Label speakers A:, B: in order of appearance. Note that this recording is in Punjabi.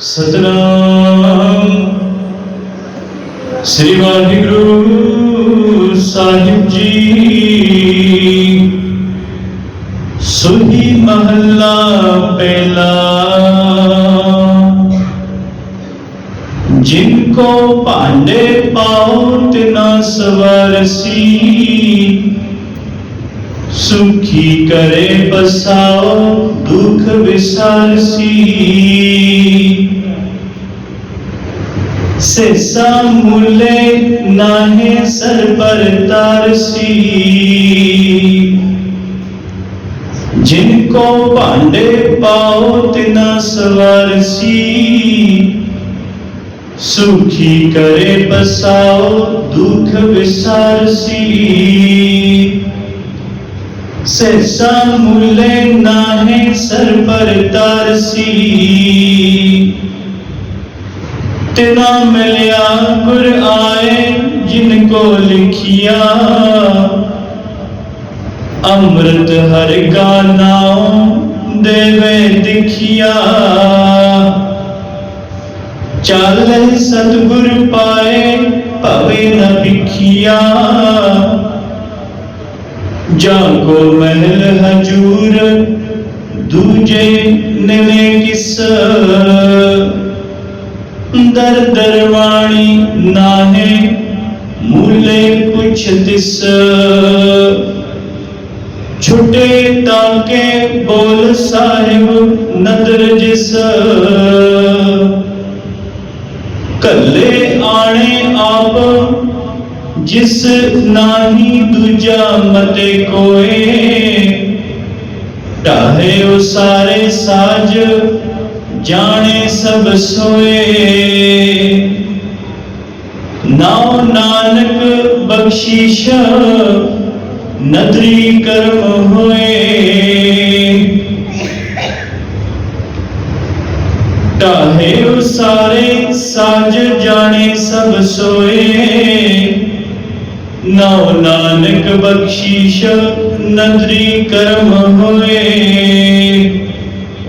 A: ਸਤਨਾਮ। ਸ੍ਰੀ ਵਾਹਿਗੁਰੂ ਸਾਹਿਬ ਜੀ। ਸੁਹੀ ਮਹੱਲਾ ਪਹਿਲਾ ਜਿਨ ਕੋ ਭਾਂਡੇ ਪਾਉ ਤਿਨਾ ਸਵਰਸੀ। ਸੁਖੀ ਕਰੇ ਬਸਾਓ, ਦੁਖ ਵਿਸਾਰਸੀ। ਸੇਸਾ ਮੁਲੇ ਨਾਹੇ ਸਰ ਪਰ ਤਰਸੀ ਜਿਨ ਕੋ ਭਾਂਡੇ ਪਾਉ ਤਿਨਾ ਸਵਰਸੀ ਸੁਖੀ ਕਰੇ ਬਸਾਉ ਦੁਖ ਵਿਸਾਰਸੀ ਸੇਸਾ ਮੁਲੇ ਨਾਹੇ ਸਰ ਪਰ ਤਰਸੀ तेरा मिलया गुर आए जिनको लिखिया अमृत हर गानाओं देवे दिखिया चल सतगुर पाए पवे न बिखिया जागो महल हजूर दूजे निले किस ਦਰ ਦਰਵਾਣੀ ਨਾਹੇ, ਮੂਲੇ ਪੁੱਛ ਤਿਸ। ਛੁਟੇ ਤਾਕੇ ਬੋਲ ਸਾਹਿਬ ਨਦਰ ਜਿਸ। ਕੱਲੇ ਆਣੇ ਆਪ, ਜਿਸ ਨਾਹੀ ਦੂਜਾ ਮਤੇ ਕੋਏ। ਢਾਹੇ ਉਹ ਸਾਰੇ ਸਾਜ ਜਾਣੇ ਸਭ ਸੋਏ। ਨਾਉ ਨਾਨਕ ਬਖਸ਼ੀਸ਼, ਨਦਰੀ ਕਰਮ ਹੋਏ। ਢਾਹੇ ਸਾਰੇ ਸਾਜ ਜਾਣੇ ਸਭ ਸੋਏ। ਨਾਉ ਨਾਨਕ ਬਖਸ਼ੀਸ਼, ਨਦਰੀ ਕਰਮ ਹੋਏ।